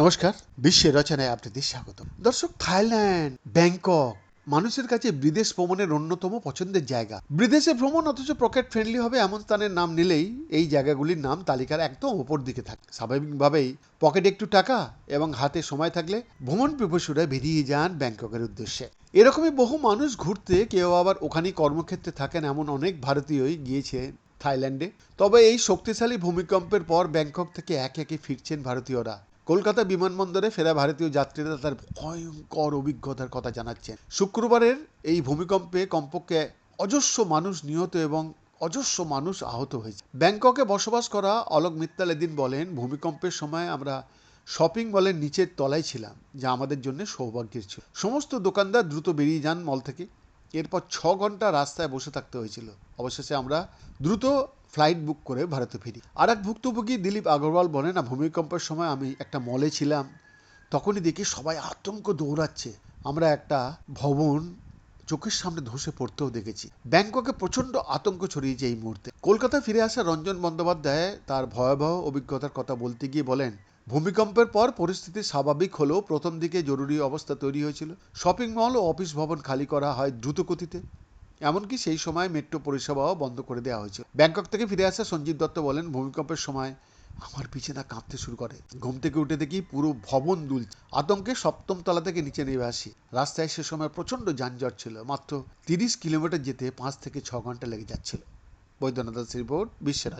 নমস্কার, বিশ্বের রচনায় আপনাদের স্বাগত দর্শক, থাইল্যান্ড, ব্যাংকক, মানুষের কাছে বিদেশ ভ্রমণের অন্যতম পছন্দের জায়গা। বিদেশে ভ্রমণ অথচ পকেট ফ্রেন্ডলি হবে এমন স্থানের নাম নিলেই এই জায়গাগুলির নাম তালিকার একদম ওপর দিকে থাকে। স্বাভাবিকভাবেই পকেটে একটু টাকা এবং হাতে সময় থাকলে ভ্রমণ পিপাসুরা বেরিয়ে যান ব্যাংককের উদ্দেশ্যে। এরকমই বহু মানুষ ঘুরতে কেউ আবার ওখানেই কর্মক্ষেত্রে থাকেন এমন অনেক ভারতীয়ই গিয়েছে থাইল্যান্ডে। তবে এই শক্তিশালী ভূমিকম্পের পর ব্যাংকক থেকে একে একে ফিরছেন ভারতীয়রা। কলকাতা বিমানবন্দরে ফেরা ভারতীয় যাত্রীরা তার ভয়ঙ্কর অভিজ্ঞতার কথা জানাচ্ছেন। শুক্রবারের এই ভূমিকম্পে কমপক্ষে অজস্র মানুষ নিহত এবং অজস্র মানুষ আহত হয়েছে। ব্যাংককে বসবাস করা অলোক মিত্তাল এদিন বলেন, ভূমিকম্পের সময় আমরা শপিং মলের নিচের তলায় ছিলাম, যা আমাদের জন্য সৌভাগ্যের ছিল। সমস্ত দোকানদার দ্রুত বেরিয়ে যান মল থেকে। এরপর ছ ঘণ্টা রাস্তায় বসে থাকতে হয়েছিল। অবশেষে আমরা দ্রুত ফ্লাইট বুক করে ভারতে ফিরি। আর এক ভুক্তভোগী দিলীপ আগরওয়াল বলেন, না, ভূমিকম্পের সময় আমি একটা মলে ছিলাম। তখনই দেখি সবাই আতঙ্ক দৌড়াচ্ছে। আমরা একটা ভবন চোখের সামনে ধসে পড়তেও দেখেছি। ব্যাংককে প্রচণ্ড আতঙ্ক ছড়িয়েছে এই মুহূর্তে। কলকাতায় ফিরে আসা রঞ্জন বন্দ্যোপাধ্যায় তার ভয়াবহ অভিজ্ঞতার কথা বলতে গিয়ে বলেন ভূমিকম্পের পর পরিস্থিতি স্বাভাবিক হলেও প্রথম দিকে জরুরি অবস্থা তৈরি হয়েছিল। শপিং মল ও অফিস ভবন খালি করা হয় দ্রুতগতিতে। এমনকি সেই সময় মেট্রো পরিষেবাও বন্ধ করে দেওয়া হয়েছিল। ব্যাংকক থেকে ফিরে আসা সঞ্জীব দত্ত বলেন, ভূমিকম্পের সময় আমার বিছানা কাঁপতে শুরু করে। ঘুম থেকে উঠে দেখি পুরো ভবন দুলছে। আতঙ্কে সপ্তম তলা থেকে নিচে নেমে আসি। রাস্তায় সে সময় প্রচণ্ড যানজট ছিল। মাত্র তিরিশ কিলোমিটার যেতে পাঁচ থেকে ছ ঘণ্টা লেগে যাচ্ছিল। বৈদ্যনাথ রিপোর্ট বিশ্বের